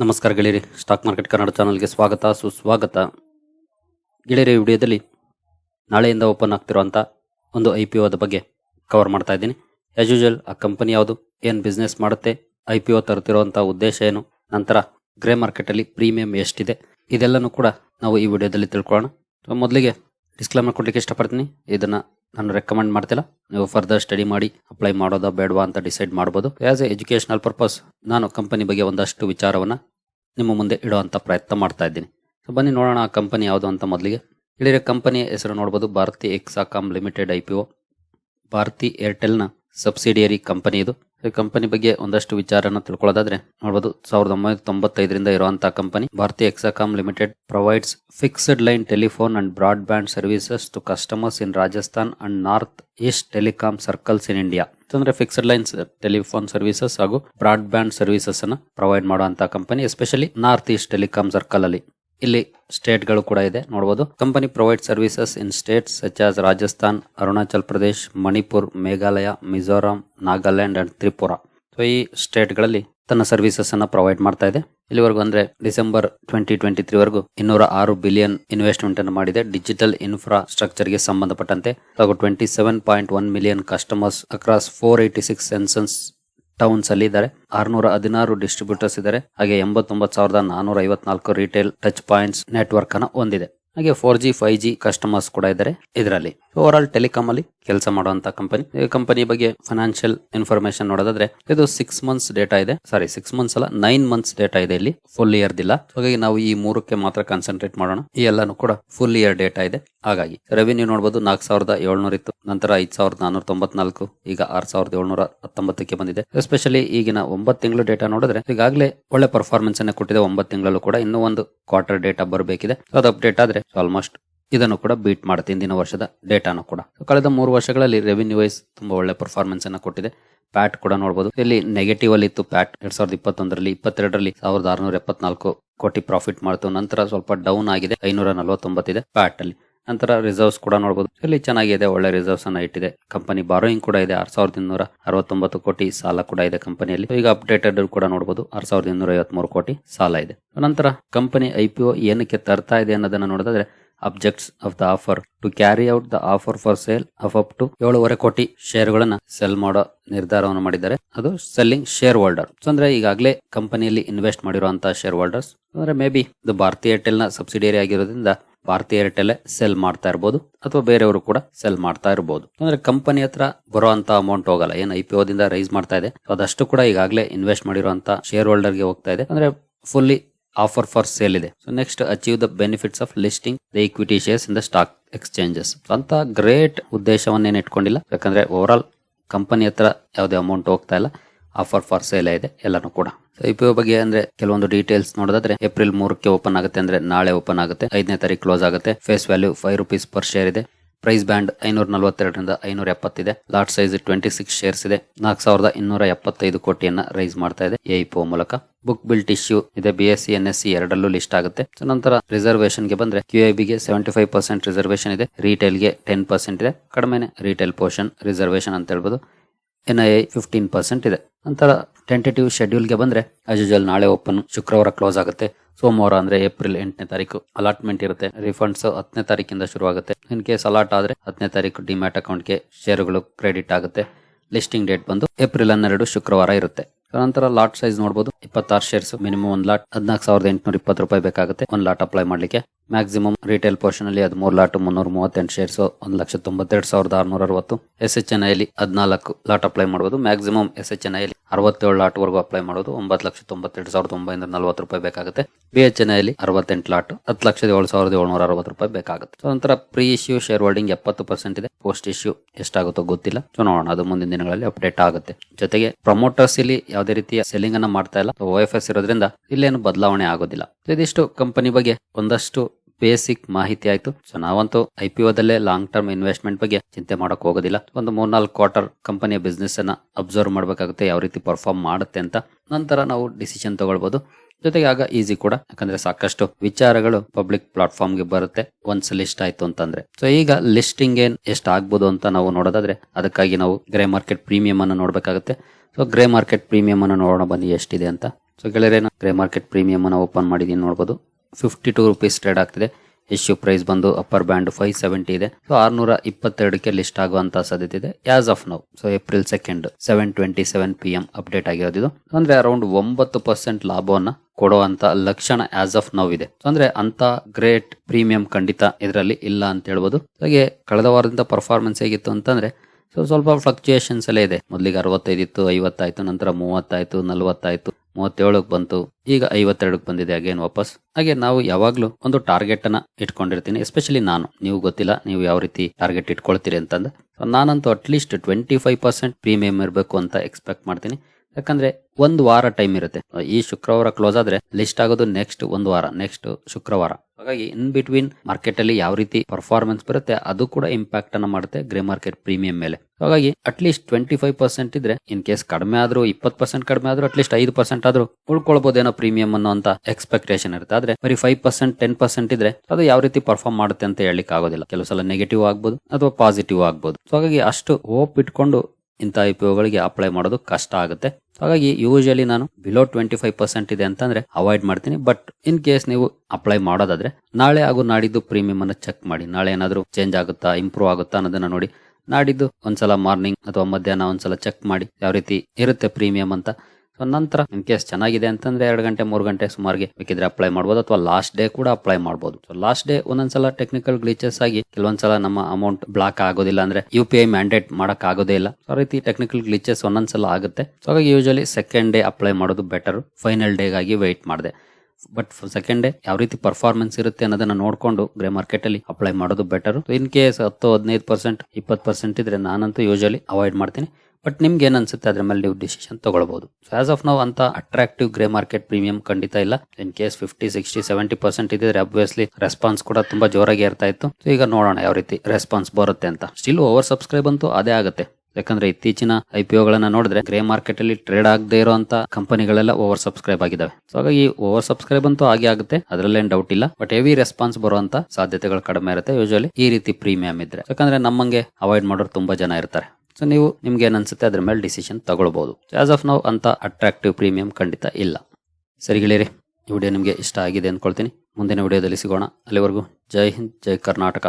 ನಮಸ್ಕಾರ ಗೆಳೆಯರಿ, stock market Kannada ಚಾನಲ್ಗೆ ಸ್ವಾಗತ, ಸುಸ್ವಾಗತ. ಗೆಳೆಯರಿ ವಿಡಿಯೋದಲ್ಲಿ ನಾಳೆಯಿಂದ ಓಪನ್ ಆಗ್ತಿರುವಂಥ ಒಂದು ಐ ಪಿ ಒದ ಬಗ್ಗೆ ಕವರ್ ಮಾಡ್ತಾ ಇದ್ದೀನಿ. ಆ್ಯಸ್ ಯೂಶುವಲ್ ಆ ಕಂಪನಿ ಯಾವುದು, ಏನು ಬಿಸ್ನೆಸ್ ಮಾಡುತ್ತೆ, ಐ ಪಿ ಒ ತರುತ್ತಿರುವಂಥ ಉದ್ದೇಶ ಏನು, ನಂತರ ಗ್ರೇ ಮಾರ್ಕೆಟಲ್ಲಿ ಪ್ರೀಮಿಯಂ ಎಷ್ಟಿದೆ, ಇದೆಲ್ಲನೂ ಕೂಡ ನಾವು ಈ ವಿಡಿಯೋದಲ್ಲಿ ತಿಳ್ಕೊಳ್ಳೋಣ. ಮೊದಲಿಗೆ ಡಿಸ್ಕ್ಲೇಮರ್ ಕೊಡ್ಲಿಕ್ಕೆ ಇಷ್ಟಪಡ್ತೀನಿ. ಇದನ್ನ ನಾನು ರೆಕಮೆಂಡ್ ಮಾಡ್ತಿಲ್ಲ. ನೀವು ಫರ್ದರ್ ಸ್ಟಡಿ ಮಾಡಿ ಅಪ್ಲೈ ಮಾಡೋದಾ ಬೇಡವಾ ಅಂತ ಡಿಸೈಡ್ ಮಾಡ್ಬೋದು. ಆ್ಯಸ್ ಎ ಎಜುಕೇಷನಲ್ ಪರ್ಪಸ್ ನಾನು ಕಂಪನಿ ಬಗ್ಗೆ ಒಂದಷ್ಟು ವಿಚಾರವನ್ನು ನಿಮ್ಮ ಮುಂದೆ ಇಡುವಂಥ ಪ್ರಯತ್ನ ಮಾಡ್ತಾ ಇದ್ದೀನಿ. ಸೊ ಬನ್ನಿ ನೋಡೋಣ ಆ ಕಂಪನಿ ಯಾವುದು ಅಂತ ಮೊದಲಿಗೆ. ಇಳಿರೋ ಕಂಪನಿಯ ಹೆಸರು ನೋಡ್ಬೋದು, Bharti Exicom limited I P O Bharti ಏರ್ಟೆಲ್ನ subsidiary company ಇದು. ಕಂಪನಿ ಬಗ್ಗೆ ಒಂದಷ್ಟು ವಿಚಾರನ ತಿಳ್ಕೊಳ್ಳೋದಾದ್ರೆ ನೋಡಬಹುದು ಸಾವಿರದ ಒಂಬೈನೂರ ತೊಂಬತ್ತೈದರಿಂದ ಇರುವಂತಹ ಕಂಪನಿ ಭಾರತೀಯ Exicom limited provides fixed line telephone and broadband services to customers in Rajasthan and north east telecom circles in India ಅಂದ್ರೆ ಫಿಕ್ಸ್ಡ್ ಲೈನ್ ಟೆಲಿಫೋನ್ ಸರ್ವಿಸಸ್ ಹಾಗೂ ಬ್ರಾಡ್ ಬ್ಯಾಂಡ್ ಸರ್ವಿಸಸ್ ಅನ್ನ ಪ್ರೊವೈಡ್ ಮಾಡುವಂತಹ company especially north east telecom circle ಅಲ್ಲಿ. ಇಲ್ಲಿ ಸ್ಟೇಟ್ಗಳು ಕೂಡ ಇದೆ ನೋಡಬಹುದು company provide services in states such as Rajasthan, Arunachal Pradesh, Manipur, Meghalaya, Mizoram, Nagaland and Tripura. So ಈ ಸ್ಟೇಟ್ಗಳಲ್ಲಿ ತನ್ನ ಸರ್ವಿಸಸ್ ಅನ್ನ ಪ್ರೊವೈಡ್ ಮಾಡ್ತಾ ಇದೆ. ಇಲ್ಲಿವರೆಗೂ ಅಂದ್ರೆ ಡಿಸೆಂಬರ್ ಟ್ವೆಂಟಿ ಟ್ವೆಂಟಿ ತ್ರೀ ವರೆಗೂ ಇನ್ನೂರ ಆರು ಬಿಲಿಯನ್ ಇನ್ವೆಸ್ಟ್ಮೆಂಟ್ ಅನ್ನು ಮಾಡಿದೆ. ಡಿಜಿಟಲ್ ಇನ್ಫ್ರಾಸ್ಟ್ರಕ್ಚರ್ಗೆ ಸಂಬಂಧಪಟ್ಟಂತೆ. ಹಾಗೂ twenty seven point one million customers across four eighty six census towns ಅಲ್ಲಿ ಇದ್ದಾರೆ. ಆರ್ನೂರ ಹದಿನಾರು ಡಿಸ್ಟ್ರಿಬ್ಯೂಟರ್ಸ್ ಇದ್ದಾರೆ. ಹಾಗೆ ಎಂಬತ್ತೊಂಬತ್ತು ಸಾವಿರದ ನಾನೂರ ಐವತ್ನಾಲ್ಕು ರಿಟೇಲ್ ಟಚ್ ಪಾಯಿಂಟ್ಸ್ ನೆಟ್ವರ್ಕ್ ಅನ್ನ ಹೊಂದಿದೆ. ಹಾಗೆ four G five G customers ಕೂಡ ಇದ್ದಾರೆ ಇದರಲ್ಲಿ. ಓವರ್ ಆಲ್ ಟೆಲಿಕಾಮ್ ಅಲ್ಲಿ ಕೆಲಸ ಮಾಡುವಂತ ಕಂಪನಿ ಈ ಕಂಪನಿ ಬಗ್ಗೆ ಫೈನಾನ್ಷಿಯಲ್ ಇನ್ಫಾರ್ಮೇಶನ್ ನೋಡೋದಾದ್ರೆ ಇದು ಸಿಕ್ಸ್ ಮಂತ್ಸ್ ಡೇಟಾ ಇದೆ. ಸಾರಿ ಸಿಕ್ಸ್ ಮಂತ್ಸ್ ಅಲ್ಲ ನೈನ್ ಮಂತ್ಸ್ ಡೇಟಾ ಇದೆ ಇಲ್ಲಿ. ಫುಲ್ ಇಯರ್ ದಿಲ್ಲ ಹಾಗಾಗಿ ನಾವು ಈ ಮೂರಕ್ಕೆ ಮಾತ್ರ ಕಾನ್ಸಂಟ್ರೇಟ್ ಮಾಡೋಣ. ಈ ಎಲ್ಲಾನು ಕೂಡ ಫುಲ್ ಇಯರ್ ಡೇಟಾ ಇದೆ. ಹಾಗಾಗಿ ರೆವಿನ್ಯೂ ನೋಡಬಹುದು ನಾಲ್ಕು ಸಾವಿರದ ಏಳ್ನೂರ ಇತ್ತು. ನಂತರ ಐದ್ ಸಾವಿರದ ನಾನೂರ ತೊಂಬತ್ನಾಲ್ಕು, ಈಗ ಆರ್ ಸಾವಿರದ ಏಳ್ನೂರ ಹತ್ತೊಂಬತ್ತಕ್ಕೆ ಬಂದಿದೆ. ಎಸ್ಪೆಷಲಿ ಈಗಿನ ಒಂಬತ್ತು ತಿಂಗಳು ಡೇಟಾ ನೋಡಿದ್ರೆ ಈಗಾಗಲೇ ಒಳ್ಳೆ ಪರ್ಫಾರ್ಮೆನ್ಸ್ ಅನ್ನ ಕೊಟ್ಟಿದೆ ಒಂಬತ್ತು ತಿಂಗಳಲ್ಲೂ ಕೂಡ. ಇನ್ನೂ ಒಂದು ಕ್ವಾರ್ಟರ್ ಡೇಟಾ ಬರಬೇಕಿದೆ. ಅದು ಅಪ್ಡೇಟ್ ಆದ್ರೆ ಆಲ್ಮೋಸ್ಟ್ ಇದನ್ನು ಕೂಡ ಬೀಟ್ ಮಾಡುತ್ತೆ, ಹಿಂದಿನ ವರ್ಷದ ಡೇಟಾನು ಕೂಡ. ಕಳೆದ ಮೂರು ವರ್ಷಗಳಲ್ಲಿ ರೆವಿನ್ಯೂ ವೈಸ್ ತುಂಬಾ ಒಳ್ಳೆ ಪರ್ಫಾರ್ಮೆನ್ಸ್ ಅನ್ನು ಕೊಟ್ಟಿದೆ. ಪ್ಯಾಟ್ ಕೂಡ ನೋಡಬಹುದು ಇಲ್ಲಿ ನೆಗೆಟಿವ್ ಅಲ್ಲಿ ಇತ್ತು ಪ್ಯಾಟ್ ಎರಡ್ ಸಾವಿರದ ಇಪ್ಪತ್ತೊಂದರಲ್ಲಿ, ಇಪ್ಪತ್ತೆರಡರಲ್ಲಿ ಸಾವಿರದ ಆರುನೂರ ಎಪ್ಪತ್ನಾಲ್ಕು ಕೋಟಿ ಪ್ರಾಫಿಟ್ ಮಾಡ್ತು. ನಂತರ ಸ್ವಲ್ಪ ಡೌನ್ ಆಗಿದೆ, ಐನೂರ ನಲವತ್ತೊಂಬತ್ತಿದೆ ಪ್ಯಾಟ್ ಅಲ್ಲಿ. ನಂತರ ರಿಸರ್ವ್ಸ್ ಕೂಡ ನೋಡಬಹುದು ಇಲ್ಲಿ ಚೆನ್ನಾಗಿದೆ, ಒಳ್ಳೆ ರಿಸರ್ವ್ಸ್ ಅನ್ನ ಇಟ್ಟಿದೆ. ಕಂಪನಿ ಬಾರೋಯಿಂಗ್ ಕೂಡ ಇದೆ ಆರ್ ಸಾವಿರದ ಇನ್ನೂರ ಅರವತ್ತೊಂಬತ್ತು ಕೋಟಿ ಸಾಲ ಕೂಡ ಇದೆ ಕಂಪನಿಯಲ್ಲಿ ಈಗ ಅಪ್ಡೇಟೆಡ್ ಕೂಡ ನೋಡಬಹುದು ಆರ್ ಸಾವಿರದ ಇನ್ನೂರ ಐವತ್ಮೂರು ಕೋಟಿ ಸಾಲ ಇದೆ. ನಂತರ ಕಂಪನಿ ಐ ಪಿ ಒ ಏನಕ್ಕೆ ತರ್ತಾ ಇದೆ ಅನ್ನೋದನ್ನ ನೋಡೋದಾದ್ರೆ objects of the offer to carry out the offer for sale of up to ಏಳುವರೆ ಕೋಟಿ ಶೇರ್ಗಳನ್ನ ಸೆಲ್ ಮಾಡೋ ನಿರ್ಧಾರವನ್ನು ಮಾಡಿದ್ದಾರೆ. ಅದು ಸೆಲ್ಲಿಂಗ್ ಶೇರ್ ಹೋಲ್ಡರ್ ಅಂದ್ರೆ ಈಗಾಗಲೇ ಕಂಪನಿಯಲ್ಲಿ ಇನ್ವೆಸ್ಟ್ ಮಾಡಿರುವಂತಹ ಶೇರ್ ಹೋಲ್ಡರ್ಸ್ ಅಂದ್ರೆ ಮೇ ಬಿ ಇದು ಭಾರತೀಯ ಏರ್ಟೆಲ್ನ ಸಬ್ಸಿಡಿಯರಿ ಆಗಿರೋದ್ರಿಂದ ಭಾರತೀಯ ಏರ್ಟೆಲ್ ಸೆಲ್ ಮಾಡ್ತಾ ಇರಬಹುದು ಅಥವಾ ಬೇರೆಯವರು ಕೂಡ ಸೆಲ್ ಮಾಡ್ತಾ ಇರಬಹುದು ಅಂದ್ರೆ ಕಂಪನಿ ಹತ್ರ ಬರುವಂತ ಅಮೌಂಟ್ ಹೋಗಲ್ಲ. ಏನ್ ಐ ಪಿ ರೈಸ್ ಮಾಡ್ತಾ ಇದೆ. ಅದಷ್ಟು ಕೂಡ ಈಗಾಗಲೇ ಇನ್ವೆಸ್ಟ್ ಮಾಡಿರುವಂತ ಶೇರ್ ಹೋಲ್ಡರ್ಗೆ ಹೋಗ್ತಾ ಇದೆ. ಅಂದ್ರೆ ಫುಲ್ಲಿ ಆಫರ್ ಫಾರ್ ಸೇಲ್ ಇದೆ. So next achieve the benefits of listing the equity shares in the stock exchanges ಅಂತ ಗ್ರೇಟ್ ಉದ್ದೇಶವನ್ನೇನು ಇಟ್ಕೊಂಡಿಲ್ಲ. ಯಾಕಂದ್ರೆ ಓವರ್ ಆಲ್ ಕಂಪನಿ ಹತ್ರ ಯಾವುದೇ ಅಮೌಂಟ್ ಹೋಗ್ತಾ ಇಲ್ಲ. ಆಫರ್ ಫಾರ್ ಸೇಲ್ ಇದೆ. ಎಲ್ಲಾನು ಕೂಡ. ಐ ಪಿ ಒ ಬಗ್ಗೆ ಅಂದ್ರೆ ಕೆಲವೊಂದು ಡೀಟೇಲ್ಸ್ ನೋಡೋದಾದ್ರೆ ಏಪ್ರಿಲ್ ಮೂರಕ್ಕೆ ಓಪನ್ ಆಗುತ್ತೆ ಅಂದ್ರೆ ನಾಳೆ ಓಪನ್ ಆಗುತ್ತೆ. ಐದನೇ ತಾರೀಕು ಕ್ಲೋಸ್ ಆಗುತ್ತೆ. Face value five rupees per share ಇದೆ. ಪ್ರೈಸ್ ಬ್ಯಾಂಡ್ ಐನೂರ ನಲವತ್ತೆರಡರಿಂದ ಐನೂರ ಎಪ್ಪತ್ತಿದೆ lot size twenty six shares ಇದೆ. ನಾಲ್ಕು ಸಾವಿರದ ಇನ್ನೂರ ಎಪ್ಪತ್ತೈದು ಕೋಟಿಯನ್ನ ರೈಸ್ ಮಾಡ್ತಾ ಇದೆ ಎ ಪಿ ಒ ಮೂಲಕ. ಬುಕ್ ಬಿಲ್ಟ್ ಇಶ್ಯೂ ಇದೆ. B S N S C ಎರಡಲ್ಲೂ list ಆಗುತ್ತೆ. ಸೊ ನಂತರ ರಿಸರ್ವೇಶನ್ಗೆ ಬಂದ್ರೆ ಕ್ಯೂ ಐ ಬಿಗೆ ಸೆವೆಂಟಿ ಫೈವ್ ಪರ್ಸೆಂಟ್ ರಿಸರ್ವೇಶನ್ ಇದೆ. ರಿಟೇಲ್ಗೆ ಟೆನ್ ಪರ್ಸೆಂಟ್ ಇದೆ. ಕಡಿಮೆನೆ ರಿಟೇಲ್ ಪೋರ್ಷನ್ ರಿಸರ್ವೇಶನ್ ಅಂತ ಹೇಳ್ಬೋದು. N I I fifteen percent ಇದೆ. ನಂತರ ಟೆಂಟೇಟಿವ್ ಶೆಡ್ಯೂಲ್ಗೆ ಬಂದ್ರೆ ಯೂಶುವಲ್ ನಾಳೆ ಓಪನ್ ಶುಕ್ರವಾರ ಕ್ಲೋಸ್ ಆಗುತ್ತೆ. ಸೋಮವಾರ ಅಂದ್ರೆ ಏಪ್ರಿಲ್ ಎಂಟನೇ ತಾರೀಕು ಅಲಾಟ್ಮೆಂಟ್ ಇರುತ್ತೆ. ರಿಫಂಡ್ಸ್ ಹತ್ತನೇ ತಾರೀಕಿಂದ ಶುರು ಆಗುತ್ತೆ ಇನ್ ಕೇಸ್ ಅಲಾಟ್ ಆದ್ರೆ ಹತ್ತನೇ ತಾರೀಕು ಡಿಮ್ಯಾಟ್ ಅಕೌಂಟ್ಗೆ ಶೇರುಗಳು ಕ್ರೆಡಿಟ್ ಆಗುತ್ತೆ. ಲಿಸ್ಟಿಂಗ್ ಡೇಟ್ ಬಂದು ಏಪ್ರಿಲ್ ಹನ್ನೆರಡು ಶುಕ್ರವಾರ ಇರುತ್ತೆ. ನಂತರ ಲಾಟ್ ಸೈಜ್ ನೋಡಬಹುದು ಇಪ್ಪತ್ತಾರು ಶೇರ್ಸ್ ಮಿನಿಮಮ್ ಒಂದ್ ಲಾಟ್ ಹದಿನಾಲ್ಕು ಸಾವಿರದ ಎಂಟುನೂರ ಇಪ್ಪತ್ತು ರೂಪಾಯಿ ಬೇಕಾಗುತ್ತೆ. ಒಂದ್ ಲಾಟ್ ಅಪ್ಲೈ ಮಾಡ್ಲಿಕ್ಕೆ. ಮ್ಯಾಕ್ಸಿಮಮ್ ರಿಟೇಲ್ ಪೋರ್ಷನ್ ಅಲ್ಲಿ ಹದಿಮೂರು ಲಾಟ್ ಮುನ್ನೂರ ಮೂವತ್ತೆಂಟು ಶೇರ್ಸ್ ಒಂದು ಲಕ್ಷ ತೊಂಬತ್ತೆರಡು ಸಾವಿರದ ಆರ್ನೂರ ಅರವತ್ತು ಎಸ್ ಎಚ್ ಎನ್ ಐಲಿ ಹದಿನಾಲ್ಕು ಲಾಟ್ ಅಪ್ಲೈ ಮಾಡಬಹುದು ಮ್ಯಾಕ್ಸಿಮಮ್ ಎಸ್ ಎಚ್ ಎನ್ ಐಲಿ ಅರವತ್ತೇಳು ಲಾಟ್ ವರೆಗೂ ಅಪ್ಲೈ ಮಾಡೋದು ಒಂಬತ್ತು ಲಕ್ಷ ತೊಂಬತ್ತೆರಡು ಸಾವಿರದ ಒಂಬೈನೂರ ನಲವತ್ತು ರೂಪಾಯಿ ಬೇಕಾಗುತ್ತೆ. ಬಿ ಎಚ್ ಎನ್ ಐಲಿ ಅರವತ್ತೆಂಟು ಲಾಟ್, ಹತ್ತು ಲಕ್ಷದ ಏಳು ಸಾವಿರದ ಏಳ್ನೂರ ಅರವತ್ತು ರೂಪಾಯಿ ಬೇಕಾಗುತ್ತೆ. ನಂತರ ಪ್ರೀ ಇಶ್ಯೂ ಶೇರ್ ಹೋಲ್ಡಿಂಗ್ ಎಪ್ಪತ್ತು ಪರ್ಸೆಂಟ್ ಇದೆ. ಪೋಸ್ಟ್ ಇಶ್ಯೂ ಎಷ್ಟಾಗುತ್ತೋ ಗೊತ್ತಿಲ್ಲ. ಸೊ ನೋಡೋಣ. ಅದು ಮುಂದಿನ ದಿನಗಳಲ್ಲಿ ಅಪ್ಡೇಟ್ ಆಗುತ್ತೆ. ಜೊತೆಗೆ ಪ್ರಮೋಟರ್ಸ್ ಇಲ್ಲಿ ಯಾವುದೇ ರೀತಿಯ ಸೆಲ್ಲಿಂಗ್ ಅನ್ನ ಮಾಡ್ತಾ ಇಲ್ಲ. ಓ ಎಫ್ ಎಸ್ ಇರೋದ್ರಿಂದ ಇಲ್ಲೇನು ಬದಲಾವಣೆ ಆಗೋದಿಲ್ಲ. ಇದಿಷ್ಟು ಕಂಪನಿ ಬಗ್ಗೆ ಒಂದಷ್ಟು ಬೇಸಿಕ್ ಮಾಹಿತಿ ಆಯ್ತು. ಸೊ ನಾವಂತೂ I P long term investment ಬಗ್ಗೆ ಚಿಂತೆ ಮಾಡಕ್ ಹೋಗೋದಿಲ್ಲ. ಒಂದು ಮೂರ್ನಾಲ್ಕು ಕ್ವಾರ್ಟರ್ ಕಂಪನಿಯ ಬಿಸ್ನೆಸ್ ಅನ್ನ ಅಬ್ಸರ್ವ್ ಮಾಡಬೇಕಾಗುತ್ತೆ, ಯಾವ ರೀತಿ ಪರ್ಫಾರ್ಮ್ ಮಾಡುತ್ತೆ ಅಂತ. ನಂತರ ನಾವು ಡಿಸಿಷನ್ ತಗೊಳ್ಬಹುದು ಜೊತೆಗೆ ಆಗ ಈಸಿ ಕೂಡ, ಯಾಕಂದ್ರೆ ಸಾಕಷ್ಟು ವಿಚಾರಗಳು ಪಬ್ಲಿಕ್ ಪ್ಲಾಟ್ಫಾರ್ಮ್ಗೆ ಬರುತ್ತೆ. ಒಂದ್ಸ ಲಿಸ್ಟ್ ಆಯ್ತು ಅಂತಂದ್ರೆ. ಸೊ ಈಗ ಲಿಸ್ಟಿಂಗ್ ಏನ್ ಎಷ್ಟು ಆಗ್ಬೋದು ಅಂತ ನಾವು ನೋಡೋದಾದ್ರೆ, ಅದಕ್ಕಾಗಿ ನಾವು ಗ್ರೇ ಮಾರ್ಕೆಟ್ ಪ್ರೀಮಿಯಂ ಅನ್ನು ನೋಡ್ಬೇಕಾಗುತ್ತೆ. ಸೊ ಗ್ರೇ ಮಾರ್ಕೆಟ್ ಪ್ರೀಮಿಯಂ ಅನ್ನು ನೋಡೋಣ ಬನ್ನಿ ಎಷ್ಟಿದೆ ಅಂತ. ಸೊ ಗೆಳೆಯರೇನ ಗ್ರೇ ಮಾರ್ಕೆಟ್ ಪ್ರೀಮಿಯಂ ಅನ್ನ ಓಪನ್ ಮಾಡಿದೀನಿ ನೋಡಬಹುದು ಫಿಫ್ಟಿ ಟು ರುಪೀಸ್ ಟ್ರೇಡ್ ಆಗ್ತಿದೆ. ಇಶ್ಯೂ ಪ್ರೈಸ್ ಬಂದು ಅಪ್ಪರ್ ಬ್ಯಾಂಡ್ ಫೈವ್ ಸೆವೆಂಟಿ ಇದೆ. ಸೊ ಆರ್ನೂರ ಇಪ್ಪತ್ತೆರಡಕ್ಕೆ ಲಿಸ್ಟ್ ಆಗುವಂತ ಸಾಧ್ಯತೆ ಇದೆ. As of now so April second seven twenty seven P M update ಆಗಿರೋದು ಅಂದ್ರೆ ಅರೌಂಡ್ ಒಂಬತ್ತು ಪರ್ಸೆಂಟ್ ಲಾಭವನ್ನ ಕೊಡುವಂತ ಲಕ್ಷಣ ಆಸ್ ಆಫ್ ನೌ ಇದೆ. ಅಂದ್ರೆ ಅಂತ ಗ್ರೇಟ್ ಪ್ರೀಮಿಯಂ ಖಂಡಿತ ಇದರಲ್ಲಿ ಇಲ್ಲ ಅಂತ ಹೇಳ್ಬೋದು. ಹಾಗೆ ಕಳೆದ ವಾರದಿಂದ ಪರ್ಫಾರ್ಮೆನ್ಸ್ ಹೇಗಿತ್ತು ಅಂತಂದ್ರೆ ಸೊ ಸ್ವಲ್ಪ ಫ್ಲಕ್ಚುಯೇಷನ್ಸ್ ಎಲ್ಲ ಇದೆ. ಮೊದಲಿಗೆ ಅರವತ್ತೈದಿತ್ತು ಐವತ್ತಾಯ್ತು, ನಂತರ ಮೂವತ್ತಾಯ್ತು, ನಲವತ್ತಾಯ್ತು. ಮೂವತ್ತೇಳಕ್ಕೆ ಬಂತು. ಈಗ ಐವತ್ತೆರಡಕ್ಕೆ ಬಂದಿದೆ. ಅಗೇನ್ ವಾಪಸ್? ಹಾಗೆ ನಾವು ಯಾವಾಗಲೂ ಒಂದು ಟಾರ್ಗೆಟ್ ಅನ್ನ ಇಟ್ಕೊಂಡಿರ್ತೀನಿ. ಎಸ್ಪೆಷಲಿ ನಾನು. ನೀವು ಗೊತ್ತಿಲ್ಲ, ನೀವು ಯಾವ ರೀತಿ ಟಾರ್ಗೆಟ್ ಇಟ್ಕೊಳ್ತೀರಿ ಅಂತಂದ್ರೆ, ನಾನಂತೂ at least twenty five percent premium ಇರಬೇಕು ಅಂತ ಎಕ್ಸ್ಪೆಕ್ಟ್ ಮಾಡ್ತೀನಿ. ಯಾಕಂದ್ರೆ ಒಂದು ವಾರ ಟೈಮ್ ಇರುತ್ತೆ. ಈ ಶುಕ್ರವಾರ ಕ್ಲೋಸ್ ಆದ್ರೆ ಲಿಸ್ಟ್ ಆಗೋದು ನೆಕ್ಸ್ಟ್ ಒಂದು ವಾರ ನೆಕ್ಸ್ಟ್ ಶುಕ್ರವಾರ. ಹಾಗಾಗಿ ಇನ್ ಬಿಟ್ವೀನ್ ಮಾರ್ಕೆಟ್ ಅಲ್ಲಿ ಯಾವ ರೀತಿ ಪರ್ಫಾರ್ಮೆನ್ಸ್ ಬರುತ್ತೆ, ಅದು ಕೂಡ ಇಂಪ್ಯಾಕ್ಟ್ ಅನ್ನ ಮಾಡುತ್ತೆ ಗ್ರೇ ಮಾರ್ಕೆಟ್ ಪ್ರೀಮಿಯಂ ಮೇಲೆ. ಹಾಗಾಗಿ ಅಟ್ಲೀಸ್ಟ್ ಟ್ವೆಂಟಿ ಫೈವ್ ಪರ್ಸೆಂಟ್ ಇದ್ರೆ ಇನ್ ಕೇಸ್ ಕಡಿಮೆ ಆದ್ರೂ, ಇಪ್ಪತ್ತು ಪರ್ಸೆಂಟ್ ಕಡಿಮೆ ಆದ್ರೂ ಅಟ್ಲೀಸ್ಟ್ ಐದು ಪರ್ಸೆಂಟ್ ಆದ್ರೂ ಉಳ್ಕೊಳ್ಬಹುದೇನೋ ಪ್ರೀಮಿಯಂ ಅನ್ನೋ ಅಂತ ಎಕ್ಸ್ಪೆಕ್ಟೇಷನ್ ಇರುತ್ತೆ. ಆದ್ರೆ ಬರೀ ಫೈವ್ ಪರ್ಸೆಂಟ್ ಟೆನ್ ಪರ್ಸೆಂಟ್ ಇದ್ರೆ ಅದು ಯಾವ ರೀತಿ ಪರ್ಫಾರ್ಮ್ ಮಾಡುತ್ತೆ ಅಂತ ಹೇಳಲಿಕ್ಕೆ ಆಗೋದಿಲ್ಲ ಕೆಲವು ಸಲ ನೆಗೆಟಿವ್ ಆಗ್ಬೋದು ಅಥವಾ ಪಾಸಿಟಿವ್ ಆಗ್ಬೋದು. ಸೊ ಹಾಗಾಗಿ ಅಷ್ಟು ಹೋಪ್ ಇಟ್ಕೊಂಡು ಇಂಥ ಐ ಪಿ ಒಗಳಿಗೆ ಅಪ್ಲೈ ಮಾಡೋದು ಕಷ್ಟ ಆಗುತ್ತೆ. ಹಾಗಾಗಿ ಯೂಶಲಿ ನಾನು ಬಿಲೋ ಟ್ವೆಂಟಿ ಫೈವ್ ಪರ್ಸೆಂಟ್ ಇದೆ ಅಂತಂದ್ರೆ ಅವಾಯ್ಡ್ ಮಾಡ್ತೀನಿ. ಬಟ್ ಇನ್ ಕೇಸ್ ನೀವು ಅಪ್ಲೈ ಮಾಡೋದಾದ್ರೆ ನಾಳೆ ಹಾಗೂ ನಾಡಿದ್ದು ಪ್ರೀಮಿಯಂ ಅನ್ನು ಚೆಕ್ ಮಾಡಿ. ನಾಳೆ ಏನಾದರೂ ಚೇಂಜ್ ಆಗುತ್ತಾ ಇಂಪ್ರೂವ್ ಆಗುತ್ತಾ ಅನ್ನೋದನ್ನ ನೋಡಿ. ನಾಡಿದ್ದು ಒಂದ್ಸಲ ಮಾರ್ನಿಂಗ್ ಅಥವಾ ಮಧ್ಯಾಹ್ನ ಒಂದ್ಸಲ ಚೆಕ್ ಮಾಡಿ. ಯಾವ ರೀತಿ ಇರುತ್ತೆ ಪ್ರೀಮಿಯಂ ಅಂತ ಸೊ ನಂತರ ಇನ್ ಕೇಸ್ ಚೆನ್ನಾಗಿದೆ ಅಂತಂದ್ರೆ ಎರಡು ಗಂಟೆ, ಮೂರು ಗಂಟೆ ಸುಮಾರಿಗೆ ಬೇಕಿದ್ರೆ ಅಪ್ಲೈ ಮಾಡಬಹುದು ಅಥವಾ ಲಾಸ್ಟ್ ಡೇ ಕೂಡ ಅಪ್ಲೈ ಮಾಡಬಹುದು ಸೊ ಲಾಸ್ಟ್ ಡೇ ಒಂದೊಂದ್ಸಲ ಟೆಕ್ನಿಕಲ್ ಗ್ಲಿಚಸ್ ಆಗಿ ಕೆಲವೊಂದ್ಸಲ ನಮ್ಮ ಅಮೌಂಟ್ ಬ್ಲಾಕ್ ಆಗೋದಿಲ್ಲ ಅಂದ್ರೆ ಯು ಪಿ ಐ ಮ್ಯಾಂಡೇಟ್ ಮಾಡಕ್ ಆಗೋದೇ ಇಲ್ಲ. ಸೊ ರೀತಿ ಟೆಕ್ನಿಕಲ್ ಗ್ಲಿಚಸ್ ಒಂದೊಂದ್ಸಲ ಆಗುತ್ತೆ. ಸೊ ಹಾಗಾಗಿ ಯೂಶಲಿ ಸೆಕೆಂಡ್ ಡೇ ಅಪ್ಲೈ ಮಾಡೋದು ಬೆಟರ್ ಫೈನಲ್ ಡೇಗಾಗಿ ವೆಯ್ಟ್ ಮಾಡಿದೆ. ಬಟ್ ಸೆಕೆಂಡ್ ಡೇ ಯಾವ ರೀತಿ ಪರ್ಫಾರ್ಮೆನ್ಸ್ ಇರುತ್ತೆ ಅನ್ನೋದನ್ನ ನೋಡಿಕೊಂಡು ಗ್ರೇ ಮಾರ್ಕೆಟ್ ಅಲ್ಲಿ ಅಪ್ಲೈ ಮಾಡೋದು ಬೆಟರ್ ಇನ್ ಕೇಸ್ ಹತ್ತು, ಹದಿನೈದು ಪರ್ಸೆಂಟ್ ಇಪ್ಪತ್ತು ಪರ್ಸೆಂಟ್ ಇದ್ರೆ ನಾನಂತೂ ಯೂಶಲಿ ಅವಾಯ್ಡ್ ಮಾಡ್ತೀನಿ. ಬಟ್ ನಿಮ್ಗೆ ಏನ್ ಅನ್ಸುತ್ತೆ ಅದ್ರ ಮೇಲೆ ನೀವು ಡಿಸಿಷನ್ ತಗೊಳ್ಬಹುದು ಸೊ ಆಸ್ ಆಫ್ ನಾವು ಅಂತ ಅಟ್ರಾಕ್ಟಿವ್ ಗ್ರೇ ಮಾರ್ಕೆಟ್ ಪ್ರೀಮಿಯಂ ಖಂಡಿತ ಇಲ್ಲ. In case fifty sixty seventy percent ಇದ್ರೆ ಅಬ್ವಿಯಸ್ಲಿ ರೆಸ್ಪಾನ್ಸ್ ಕೂಡ ತುಂಬಾ ಜೋರಾಗಿ ಇರ್ತಾ ಇತ್ತು. ಸೊ ಈಗ ನೋಡೋಣ ಯಾವ ರೀತಿ ರೆಸ್ಪಾನ್ಸ್ ಬರುತ್ತೆ ಅಂತ. ಸ್ಟಿಲ್ ಓವರ್ ಸಬ್ಸ್ಕ್ರೈಬ್ ಅಂತೂ ಅದೇ ಆಗುತ್ತೆ. ಯಾಕಂದ್ರೆ ಇತ್ತೀಚಿನ ಐ ಪಿ ಒಗಳನ್ನ ನೋಡಿದ್ರೆ ಗ್ರೇ ಮಾರ್ಕೆಟ್ ಅಲ್ಲಿ ಟ್ರೇಡ್ ಆಗದೆ ಇರುವಂತ ಕಂಪನಿಗಳೆಲ್ಲ ಓವರ್ ಸಬ್ಸ್ಕ್ರೈಬ್ ಆಗಿದಾವೆ. ಸೊ ಹಾಗಾಗಿ ಓವರ್ ಸಬ್ಸ್ಕ್ರೈಬ್ ಅಂತೂ ಆಗಿ ಆಗುತ್ತೆ. ಅದರಲ್ಲೇ ಡೌಟ್ ಇಲ್ಲ. ಬಟ್ ಹೆವಿ ರೆಸ್ಪಾನ್ಸ್ ಬರುವಂತ ಸಾಧ್ಯತೆಗಳು ಕಡಿಮೆ ಇರುತ್ತೆ. ಯೂಶಲಿ ಈ ರೀತಿ ಪ್ರೀಮಿಯಂ ಇದ್ರೆ. ಯಾಕಂದ್ರೆ ನಮ್ಮಂಗೆ ಅವಾಯ್ಡ್ ಮಾಡೋರು ತುಂಬಾ ಜನ ಇರ್ತಾರೆ. ಸೊ ನೀವು ನಿಮ್ಗೆ ಏನ್ ಅನ್ಸುತ್ತೆ ಅದ್ರ ಮೇಲೆ ಡಿಸಿಷನ್ ತಗೊಳ್ಬಹುದು ಆಸ್ ಆಫ್ ನಾವು ಅಂತ ಅಟ್ರಾಕ್ಟಿವ್ ಪ್ರೀಮಿಯಂ ಖಂಡಿತ ಇಲ್ಲ. ಸರಿ ಗೆಳೆಯರಿ ವಿಡಿಯೋ ನಿಮಗೆ ಇಷ್ಟ ಆಗಿದೆ ಅಂದ್ಕೊಳ್ತೀನಿ ಮುಂದಿನ ವಿಡಿಯೋದಲ್ಲಿ ಸಿಗೋಣ. ಅಲ್ಲಿವರೆಗೂ ಜೈ ಹಿಂದ್, ಜೈ ಕರ್ನಾಟಕ.